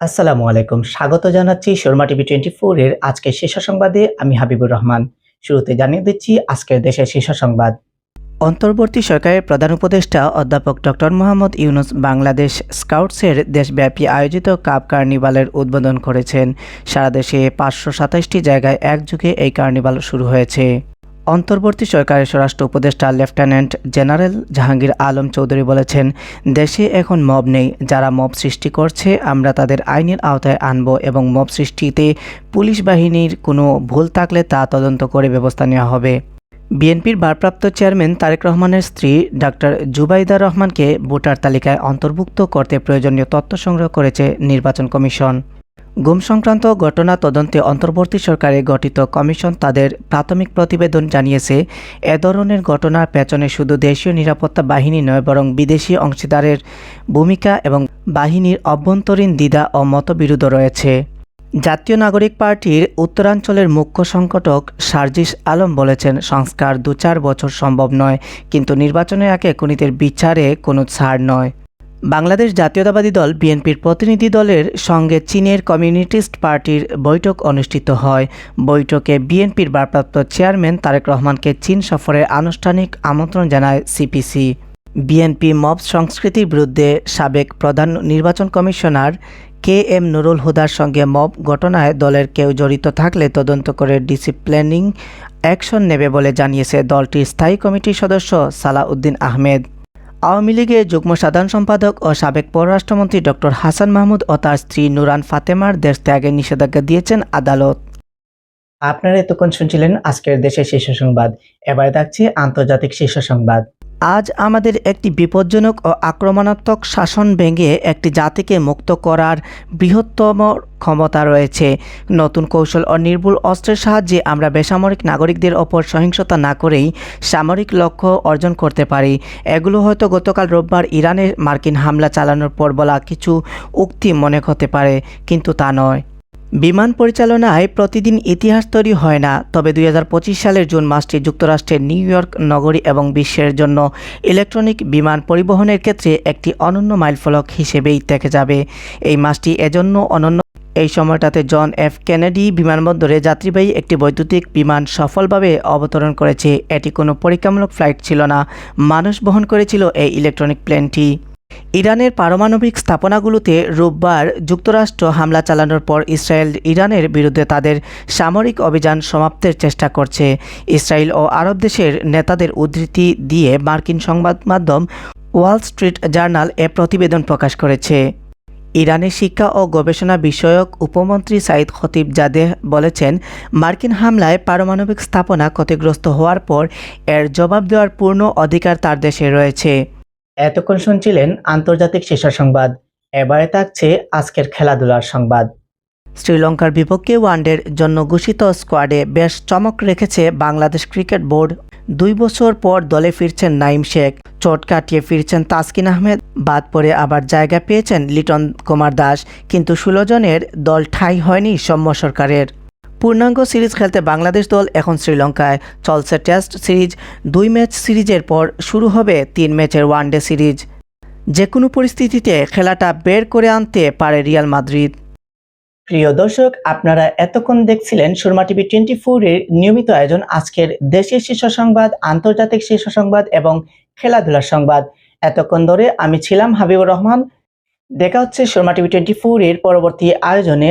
আসসালামু আলাইকুম। স্বাগত জানাচ্ছি শর্মা টিভি টোয়েন্টি এর আজকের শীর্ষ সংবাদে। আমি হাবিবুর রহমান। শুরুতে জানিয়ে দিচ্ছি আজকের দেশের শীর্ষ সংবাদ। অন্তর্বর্তী সরকারের প্রধান উপদেষ্টা অধ্যাপক ডক্টর মোহাম্মদ ইউনুস বাংলাদেশ স্কাউটসের দেশব্যাপী আয়োজিত কাপ কার্নিভালের উদ্বোধন করেছেন। সারা দেশে পাঁচশো সাতাশটি জায়গায় একযুগে এই কার্নিভাল শুরু হয়েছে। অন্তর্বর্তী সরকারের স্বরাষ্ট্র উপদেষ্টা লেফটেন্যান্ট জেনারেল জাহাঙ্গীর আলম চৌধুরী বলেছেন, দেশে এখন মব নেই। যারা মব সৃষ্টি করছে, আমরা তাদের আইনের আওতায় আনব এবং মব সৃষ্টিতে পুলিশ বাহিনীর কোনো ভুল থাকলে তা তদন্ত করে ব্যবস্থা নেওয়া হবে। বিএনপির ভারপ্রাপ্ত চেয়ারম্যান তারেক রহমানের স্ত্রী ডাক্তার জুবাইদা রহমানকে ভোটার তালিকায় অন্তর্ভুক্ত করতে প্রয়োজনীয় তথ্য সংগ্রহ করেছে নির্বাচন কমিশন। গুম সংক্রান্ত ঘটনা তদন্তে অন্তর্বর্তী সরকারে গঠিত কমিশন তাদের প্রাথমিক প্রতিবেদন জানিয়েছে, এ ধরনের ঘটনার পেছনে শুধু দেশীয় নিরাপত্তা বাহিনী নয়, বরং বিদেশি অংশীদারের ভূমিকা এবং বাহিনীর অভ্যন্তরীণ দ্বিধা ও মতবিরোধ রয়েছে। জাতীয় নাগরিক পার্টির উত্তরাঞ্চলের মুখ্য সংগঠক সার্জিস আলম বলেছেন, সংস্কার দু চার বছর সম্ভব নয়, কিন্তু নির্বাচনের আগে খুনিদের বিচারে কোনো ছাড় নয়। বাংলাদেশ জাতীয়তাবাদী দল বিএনপির প্রতিনিধি দলের সঙ্গে চীনের কমিউনিস্ট পার্টির বৈঠক অনুষ্ঠিত হয়। বৈঠকে বিএনপির ভারপ্রাপ্ত চেয়ারম্যান তারেক রহমানকে চীন সফরের আনুষ্ঠানিক আমন্ত্রণ জানায় সিপিসি। বিএনপি মব সংস্কৃতির বিরুদ্ধে সাবেক প্রধান নির্বাচন কমিশনার কে এম নুরুল হুদার সঙ্গে মব ঘটনায় দলের কেউ জড়িত থাকলে তদন্ত করে ডিসিপ্লিনিং অ্যাকশন নেবে বলে জানিয়েছে দলটির স্থায়ী কমিটির সদস্য সালাউদ্দিন আহমেদ। আওয়ামী লীগের যুগ্ম সাধারণ সম্পাদক ও সাবেক পররাষ্ট্রমন্ত্রী ডক্টর হাসান মাহমুদ ও তার স্ত্রী নুরান ফাতেমার দেশ ত্যাগের নিষেধাজ্ঞা দিয়েছেন আদালত। আপনারা এতক্ষণ শুনছিলেন আজকের দেশের শীর্ষ সংবাদ। এবারে থাকছে আন্তর্জাতিক শীর্ষ সংবাদ। আজ আমাদের একটি বিপজ্জনক ও আক্রমণাত্মক শাসন ভেঙে একটি জাতিকে মুক্ত করার বৃহত্তম ক্ষমতা রয়েছে। নতুন কৌশল ও নির্ভুল অস্ত্রের সাহায্যে আমরা বেসামরিক নাগরিকদের ওপর সহিংসতা না করেই সামরিক লক্ষ্য অর্জন করতে পারি। এগুলো হয়তো গতকাল রোববার ইরানে মার্কিন হামলা চালানোর পর বলা কিছু উক্তি মনে হতে পারে, কিন্তু তা নয়। বিমান পরিচালনায় প্রতিদিন ইতিহাস তৈরি হয় না, তবে দুই হাজার পঁচিশ সালের জুন মাসটি যুক্তরাষ্ট্রের নিউ ইয়র্ক নগরী এবং বিশ্বের জন্য ইলেকট্রনিক বিমান পরিবহনের ক্ষেত্রে একটি অনন্য মাইলফলক হিসেবেই থেকে যাবে। এই মাসটি এজন্য অনন্য। এই সময়টাতে জন এফ কেনেডি বিমানবন্দরে যাত্রীবাহী একটি বৈদ্যুতিক বিমান সফলভাবে অবতরণ করেছে। এটি কোনো পরীক্ষামূলক ফ্লাইট ছিল না, মানুষ বহন করেছিল এই ইলেকট্রনিক প্লেনটি। ইরানের পারমাণবিক স্থাপনাগুলোতে রোববার যুক্তরাষ্ট্র হামলা চালানোর পর ইসরায়েল ইরানের বিরুদ্ধে তাদের সামরিক অভিযান সমাপ্তের চেষ্টা করছে। ইসরায়েল ও আরব দেশের নেতাদের উদ্ধৃতি দিয়ে মার্কিন সংবাদ মাধ্যম ওয়াল স্ট্রিট জার্নাল এ প্রতিবেদন প্রকাশ করেছে। ইরানের শিক্ষা ও গবেষণা বিষয়ক উপমন্ত্রী সাইদ খতিব জাদেহ বলেছেন, মার্কিন হামলায় পারমাণবিক স্থাপনা ক্ষতিগ্রস্ত হওয়ার পর এর জবাব দেওয়ার পূর্ণ অধিকার তার দেশে রয়েছে। এতক্ষণ শুনছিলেন আন্তর্জাতিক শীর্ষ সংবাদ। এবারে থাকছে আজকের খেলাধুলার সংবাদ। শ্রীলঙ্কার বিপক্ষে ওয়ানডের জন্য ঘোষিত স্কোয়াডে বেশ চমক রেখেছে বাংলাদেশ ক্রিকেট বোর্ড। দুই বছর পর দলে ফিরছেন নাইম শেখ। চোট কাটিয়ে ফিরছেন তাসকিন আহমেদ। বাদ পরে আবার জায়গা পেয়েছেন লিটন কুমার দাস। কিন্তু ষোলো জনের দল ঠাঁই হয়নি সৌম্য সরকারের। পূর্ণাঙ্গ সিরিজ খেলতে বাংলাদেশ দল এখন শ্রীলঙ্কায়। চলছে টেস্ট সিরিজ। দুই ম্যাচ সিরিজের পর শুরু হবে তিন ম্যাচের ওয়ানডে সিরিজ। যে কোনো পরিস্থিতিতে খেলাটা বের করে আনতে পারে রিয়াল মাদ্রিদ। প্রিয় দর্শক, আপনারা এতক্ষণ দেখছিলেন সুরমা টিভি টোয়েন্টি এর নিয়মিত আয়োজন আজকের দেশের শীর্ষ সংবাদ, আন্তর্জাতিক শীর্ষ সংবাদ এবং খেলাধুলার সংবাদ। এতক্ষণ ধরে আমি ছিলাম হাবিবুর রহমান। দেখা হচ্ছে সুরমা টিভি টোয়েন্টি এর পরবর্তী আয়োজনে।